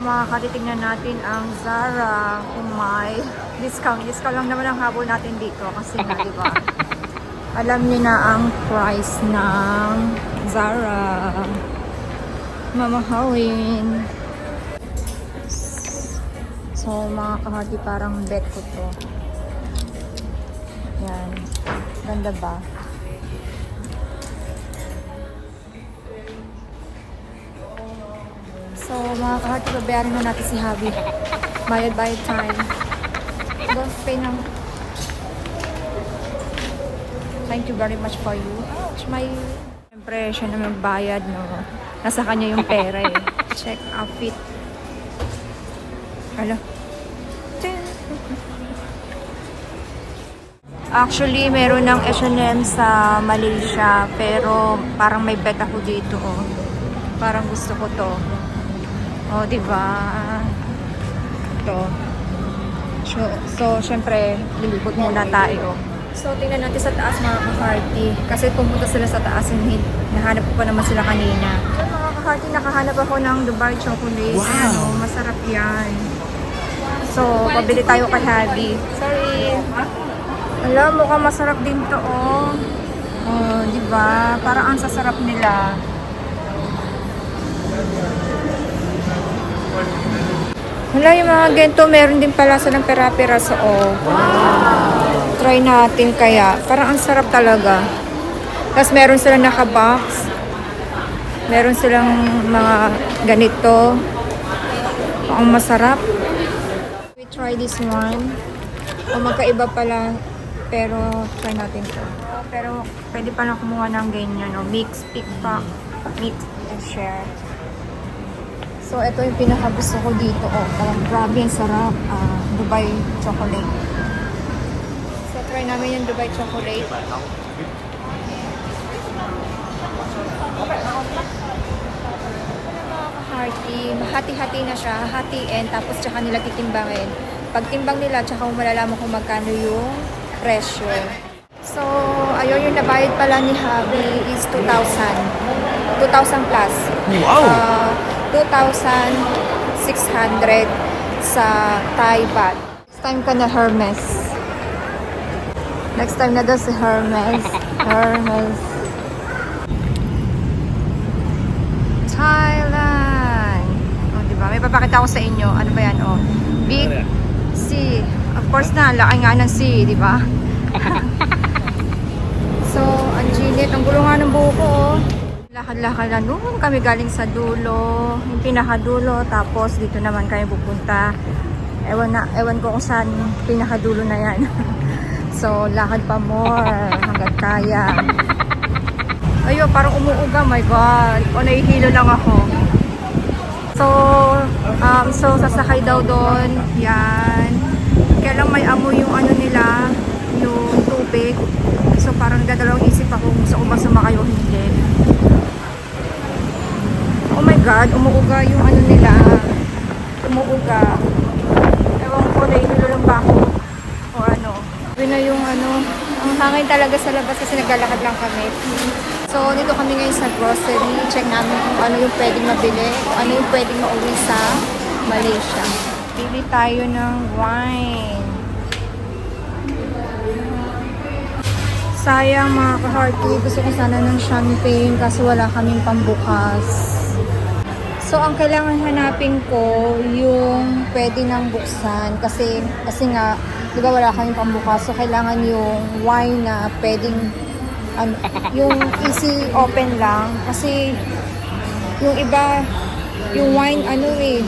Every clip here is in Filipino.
Makakatitingnan natin ang Zara kung may discount. Discount lang naman ang habol natin dito kasi nga, di ba? Alam niyo na ang price ng Zara. Mamahawin. So, mga kahati, parang bet ko to. Yan. Ganda ba? So, mga kahati, babayaran na natin si Javi. Bayad-bayad time. Don't pay ng... Thank you very much for you. Ouch, my... Siyempre, siya na magbayad, no? Nasa kanya yung pera, eh. Check outfit. Hala. Actually, meron ng H&M sa Malaysia, pero parang may bet ako dito, oh. Parang gusto ko to. Oh, di ba? Ito. So, so syempre, lilipot muna tayo. So, tingnan natin sa taas mga ka-hearty. Kasi pumunta sila sa taas and hin- nahanap ko pa naman sila kanina. So, mga ka-hearty, nakahanap ako ng Dubai chocolate. Wow! Ano, masarap yan. So, pabili tayo kay Habi. Sorry. Alam, mukhang masarap din to, oh. Oh, di ba? Parang ang sasarap nila. Wala yung mga gento, meron din pala silang pera-pera sa o. Try natin kaya. Parang ang sarap talaga. Tapos meron silang naka-box. Meron silang mga ganito. Ang masarap. We try this one. O magkaiba pala. Pero try natin to. Pero pwede pa na kumuha ng ganyan. No? Mix, pick, pack, mix, and share. So, ito yung pinakagusto ko dito. Oh, parang grabe ang sarap. Ah, Dubai chocolate. So, try namin yung Dubai chocolate. Hearty. Mahati-hati na siya. Hatiin. Tapos, tsaka nila titimbangin. Pag timbang nila, tsaka malalaman kung magkano yung presyo. So, ayun yung nabayad pala ni Habi is 2,000. 2,000 plus. Wow! Uh, 2,600 sa Thai baht. Next time ka na Hermes. Next time na daw si Hermes. Hermes. Thailand. Oh, di ba? May papakita ko sa inyo. Ano ba yan? Oh. Big C. Of course na, laki nga ng C, di ba? so, ang ginit. Ang gulo nga ng buko, oh. Lakad-lakad na noon kami galing sa dulo, yung pinakadulo, tapos dito naman kami pupunta. Ewan, na, ewan ko kung saan pinakadulo na yan. so, lakad pa more hanggang kaya. Ayun, parang umuuga, my God. O, nahihilo lang ako. So, um, so sasakay daw doon. Yan. Kaya lang may amoy yung ano nila, yung tubig. So, parang dadalawang isip ako kung gusto ko ba sumakay o hindi. God, umuuga yung ano nila. Umuuga. Ewan ko, nahihilo lang ba ako? O ano. Yun na yung ano, ang hangin talaga sa labas kasi naglalakad lang kami. So, dito kami ngayon sa grocery. Check namin kung ano yung pwedeng mabili, kung ano yung pwedeng mauwi sa Malaysia. Pili tayo ng wine. Sayang mga ka-hearty. Gusto ko sana ng champagne kasi wala kaming pambukas. So, ang kailangan hanapin ko yung pwede nang buksan kasi kasi nga, di ba wala kaming pambukas. So, kailangan yung wine na pwedeng ano, yung easy open lang kasi yung iba yung wine ano eh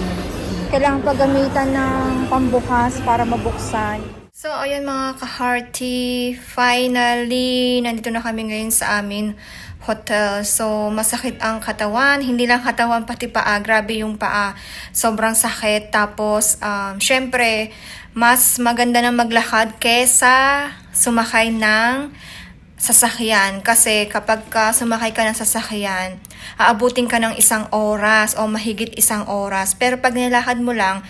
kailangan paggamitan ng pambukas para mabuksan. So, ayun mga ka-hearty, finally, nandito na kami ngayon sa amin hotel. So, masakit ang katawan. Hindi lang katawan, pati paa. Grabe yung paa. Sobrang sakit. Tapos, um, syempre, mas maganda na maglakad kesa sumakay ng sasakyan. Kasi kapag ka sumakay ka ng sasakyan, aabutin ka ng isang oras o mahigit isang oras. Pero pag nilakad mo lang,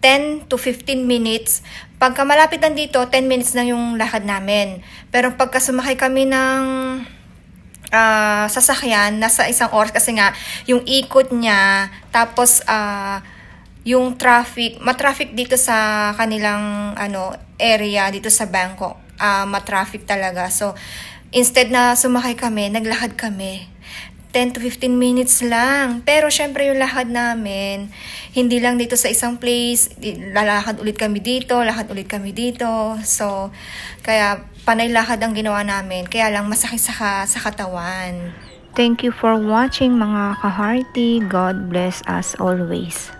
10 to 15 minutes. Pagka malapit lang dito, 10 minutes lang yung lakad namin. Pero pagka sumakay kami ng ah, sasakyan, nasa isang oras kasi nga, yung ikot niya, tapos ah, yung traffic, matraffic dito sa kanilang ano area dito sa Bangkok. Ah, matraffic talaga. So, instead na sumakay kami, naglakad kami. 10 to 15 minutes lang. Pero syempre yung lakad namin, hindi lang dito sa isang place, lalakad ulit kami dito, lakad ulit kami dito. So, kaya panay lakad ang ginawa namin. Kaya lang masakit sa, sa katawan. Thank you for watching mga ka-hearty. God bless us always.